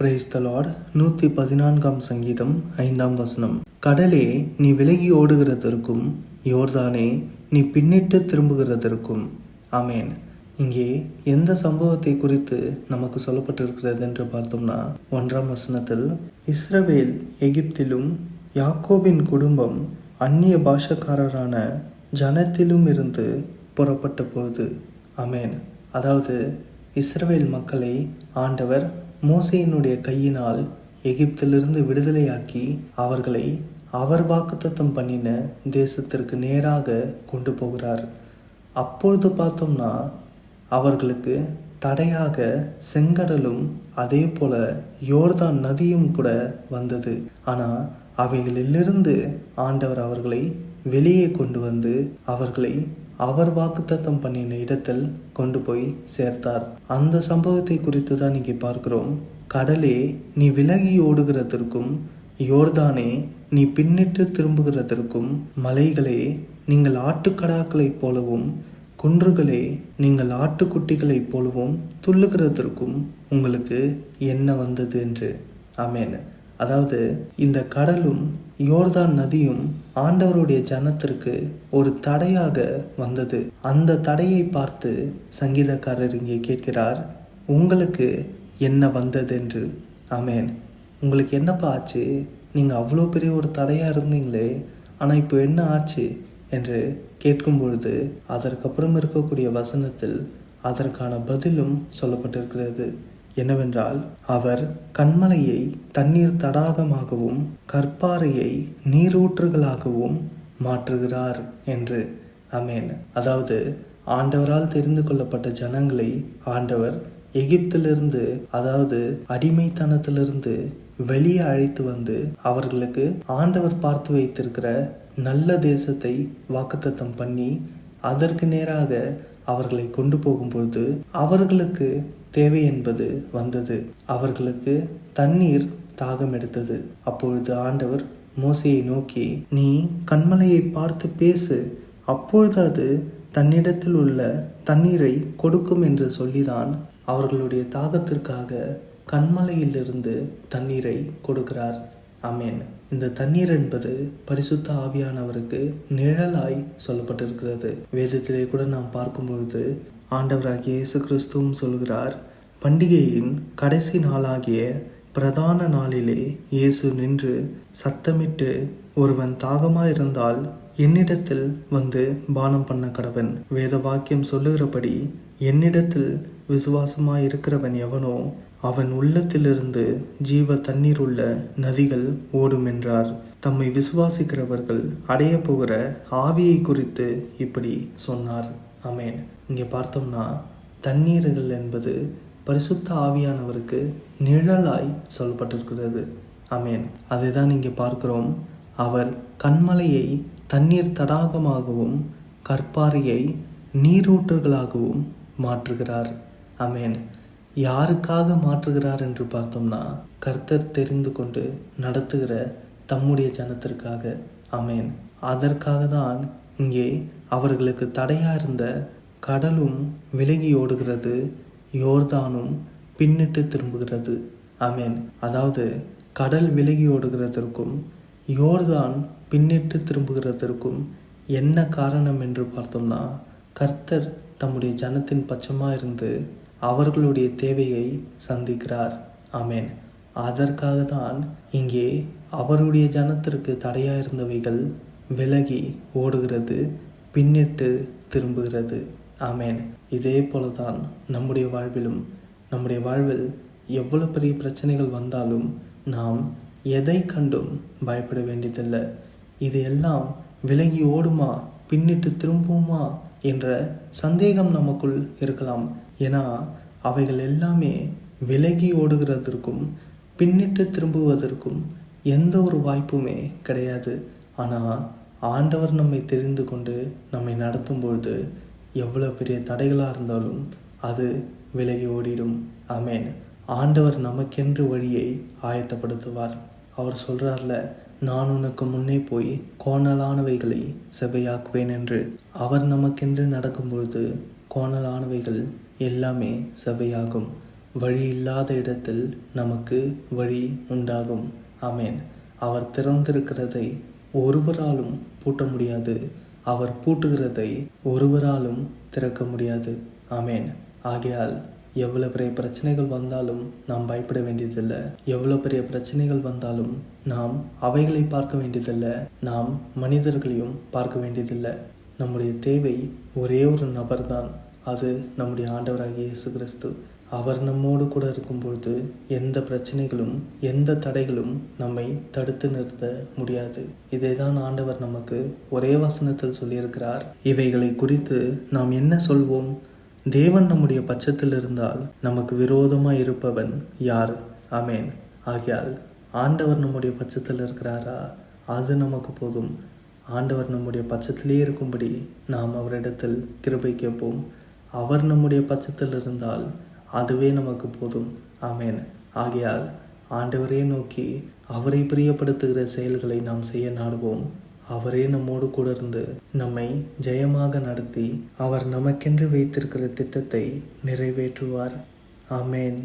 Praise the நூற்றி பதினான்காம் சங்கீதம் ஐந்தாம் வசனம். கடலே நீ விலகி ஓடுகிறதற்கும் யோர்தானே நீ பின்னிட்டு திரும்புகிறதற்கும். ஆமேன். இங்கே எந்த சம்பவத்தை குறித்து நமக்கு சொல்லப்பட்டிருக்கிறது என்று பார்த்தோம்னா ஒன்றாம் வசனத்தில் இஸ்ரவேல் எகிப்திலும் யாக்கோபின் குடும்பம் அந்நிய பாஷக்காரரான ஜனத்திலும் இருந்து புறப்பட்ட போது அமேன் அதாவது இஸ்ரவேல் மக்களை ஆண்டவர் மோசையினுடைய கையினால் எகிப்திலிருந்து விடுதலையாக்கி அவர்களை அவர் வாக்குத்தத்தம் பண்ணின தேசத்திற்கு நேராக கொண்டு போகிறார். அப்பொழுது பார்த்தோம்னா அவர்களுக்கு தடையாக செங்கடலும் அதே போல யோர்தான் நதியும் கூட வந்தது. ஆனால் அவைகளிலிருந்து ஆண்டவர் அவர்களை வெளியே கொண்டு வந்து அவர்களை அவர் வாக்குத்தத்தம் பண்ணின இடத்தில் கொண்டு போய் சேர்த்தார். அந்த சம்பவத்தை குறித்து தான் இங்கே பார்க்கிறோம். கடலே நீ விலகி ஓடுகிறதற்கும் யோர்தானே நீ பின்னிட்டு திரும்புகிறதற்கும் மலைகளே நீங்கள் ஆட்டுக்கடாக்களைப் போலவும் குன்றுகளே நீங்கள் ஆட்டுக்குட்டிகளைப் போலவும் துள்ளுகிறதற்கும் உங்களுக்கு என்ன வந்தது என்று? ஆமேன். அதாவது இந்த கடலும் யோர்தான் நதியும் ஆண்டவருடைய ஜனத்திற்கு ஒரு தடையாக வந்தது. அந்த தடையை பார்த்து சங்கீதக்காரர் இங்கே கேட்கிறார் உங்களுக்கு என்ன வந்தது என்று ஆமேன். உங்களுக்கு என்னப்பா ஆச்சு? நீங்கள் அவ்வளோ பெரிய ஒரு தடையாக இருந்தீங்களே ஆனால் இப்போ என்ன ஆச்சு? என்று கேட்கும் பொழுது அதற்கப்புறம் இருக்கக்கூடிய வசனத்தில் அதற்கான பதிலும் சொல்லப்பட்டிருக்கிறது. என்னவென்றால் அவர் கண்மலையை தண்ணீர் தடாகமாகவும் கற்பாறையை நீரூற்றுகளாகவும் மாற்றுகிறார் என்று. அமேன் அதாவது ஆண்டவரால் தெரிந்து கொள்ளப்பட்ட ஜனங்களை ஆண்டவர் எகிப்திலிருந்து அதாவது அடிமைத்தனத்திலிருந்து வெளியே அழைத்து வந்து அவர்களுக்கு ஆண்டவர் பார்த்து வைத்திருக்கிற நல்ல தேசத்தை வாக்குத்தத்தம் பண்ணி அதற்கு நேராக அவர்களை கொண்டு போகும்பொழுது அவர்களுக்கு தேவை என்பது வந்தது. அவர்களுக்கு தண்ணீர் தாகம் எடுத்தது. அப்பொழுது ஆண்டவர் மோசையை நோக்கி நீ கண்மலையை பார்த்து பேசு. அப்பொழுது அது தன்னிடத்தில் உள்ள தண்ணீரை கொடுக்கும் என்று சொல்லிதான் அவர்களுடைய தாகத்திற்காக கண்மலையிலிருந்து தண்ணீரை கொடுக்கிறார். அமேன் இந்த தண்ணீர் என்பது பரிசுத்த ஆவியானவருக்கு நிழலாய் சொல்லப்பட்டிருக்கிறது. வேதத்திலே கூட நாம் பார்க்கும்பொழுது ஆண்டவராகிய இயேசு கிறிஸ்துவும் சொல்கிறார் பண்டிகையின் கடைசி நாளாகிய பிரதான நாளிலே இயேசு நின்று சத்தமிட்டு ஒருவன் தாகமாயிருந்தால் என்னிடத்தில் வந்து பானம் பண்ண கடவன். வேத வாக்கியம் சொல்லுகிறபடி என்னிடத்தில் விசுவாசமாய் இருக்கிறவன் எவனோ அவன் உள்ளத்திலிருந்து ஜீவ தண்ணீர் உள்ள நதிகள் ஓடும் என்றார் தம்மை விசுவாசிக்கிறவர்கள் அடைய போகிற ஆவியை குறித்து இப்படி சொன்னார். அமேன் இங்கே பார்த்தோம்னா தண்ணீர்கள் என்பது பரிசுத்த ஆவியானவருக்கு நிழலாய் சொல்லப்பட்டிருக்கிறது. அமேன் அதை தான் இங்கே பார்க்கிறோம். அவர் கண்மலையை தண்ணீர் தடாகமாகவும் கற்பாரியை நீரூற்றுகளாகவும் மாற்றுகிறார். அமேன் யாருக்காக மாற்றுகிறார் என்று பார்த்தோம்னா கர்த்தர் தெரிந்து கொண்டு நடத்துகிற தம்முடைய ஜனத்திற்காக. அமேன் அதற்காக தான் இங்கே அவர்களுக்கு தடையாக இருந்த கடலும் விலகி ஓடுகிறது யோர்தானும் பின்னிட்டு திரும்புகிறது. அமேன் அதாவது கடல் விலகி ஓடுகிறதற்கும் யோர்தான் பின்னிட்டு திரும்புகிறதற்கும் என்ன காரணம் என்று பார்த்தோம்னா கர்த்தர் தம்முடைய ஜனத்தின் பட்சமாக இருந்து அவர்களுடைய தேவையை சந்திக்கிறார். ஆமேன். அதற்காக தான் இங்கே அவருடைய ஜனத்திற்கு தடையாக இருந்தவைகள் விலகி ஓடுகிறது பின்னிட்டு திரும்புகிறது. ஆமேன். இதே போல தான் நம்முடைய வாழ்விலும் நம்முடைய வாழ்வில் எவ்வளோ பெரிய பிரச்சனைகள் வந்தாலும் நாம் எதை கண்டும் பயப்பட வேண்டியதில்லை. இது எல்லாம் விலகி ஓடுமா பின்னிட்டு திரும்புமா என்ற சந்தேகம் நமக்குள் இருக்கலாம். ஏன்னா அவைகள் எல்லாமே விலகி ஓடுகிறதற்கும் பின்னிட்டு திரும்புவதற்கும் எந்த ஒரு வாய்ப்புமே கிடையாது. ஆனால் ஆண்டவர் நம்மை தெரிந்து கொண்டு நம்மை நடத்தும் பொழுது எவ்வளோ பெரிய தடைகளாக இருந்தாலும் அது விலகி ஓடிடும். ஆமேன். ஆண்டவர் நமக்கென்று வழியை ஆயத்தப்படுத்துவார். அவர் சொல்கிறார்ல நான் உனக்கு முன்னே போய் கோணலானவைகளை செவையாக்குவேன் என்று. அவர் நமக்கென்று நடக்கும் பொழுது கோணலானவைகள் எல்லாமே செவையாகும் வழி இல்லாத இடத்தில் நமக்கு வழி உண்டாகும். ஆமேன். அவர் திறந்திருக்கிறதை ஒருவராலும் பூட்ட முடியாது. அவர் பூட்டுகிறதை ஒருவராலும் திறக்க முடியாது. ஆமேன். ஆகையால் எவ்வளோ பெரிய பிரச்சனைகள் வந்தாலும் நாம் பயப்பட வேண்டியதில்லை. எவ்வளோ பெரிய பிரச்சனைகள் வந்தாலும் நாம் அவைகளை பார்க்க வேண்டியதில்லை. நாம் மனிதர்களையும் பார்க்க வேண்டியதில்லை. நம்முடைய தேவை ஒரே ஒரு நபர்தான். அது நம்முடைய ஆண்டவராகிய இயேசு கிறிஸ்து அவர் நம்மோடு கூட இருக்கும்பொழுது எந்த பிரச்சனைகளும் எந்த தடைகளும் நம்மை தடுத்து நிறுத்த முடியாது. இதை தான் ஆண்டவர் நமக்கு ஒரே வசனத்தில் சொல்லியிருக்கிறார். இவைகளை குறித்து நாம் என்ன சொல்வோம்? தேவன் நம்முடைய பட்சத்தில் இருந்தால் நமக்கு விரோதமாக இருப்பவன் யார்? அமேன் ஆகையால் ஆண்டவர் நம்முடைய பட்சத்தில் இருக்கிறாரா? அது நமக்கு போதும். ஆண்டவர் நம்முடைய பட்சத்திலே இருக்கும்படி நாம் அவரிடத்தில் கிருபை கேட்போம். அவர் நம்முடைய பட்சத்தில் இருந்தால் அதுவே நமக்கு போதும். அமேன் ஆகையால் ஆண்டவரே நோக்கி அவரை பிரியப்படுத்துகிற செயல்களை நாம் செய்ய நாடுவோம். அவரே நம்மோடு கூட இருந்து நம்மை ஜெயமாக நடத்தி அவர் நமக்கென்று வைத்திருக்கிற திட்டத்தை நிறைவேற்றுவார். ஆமேன்.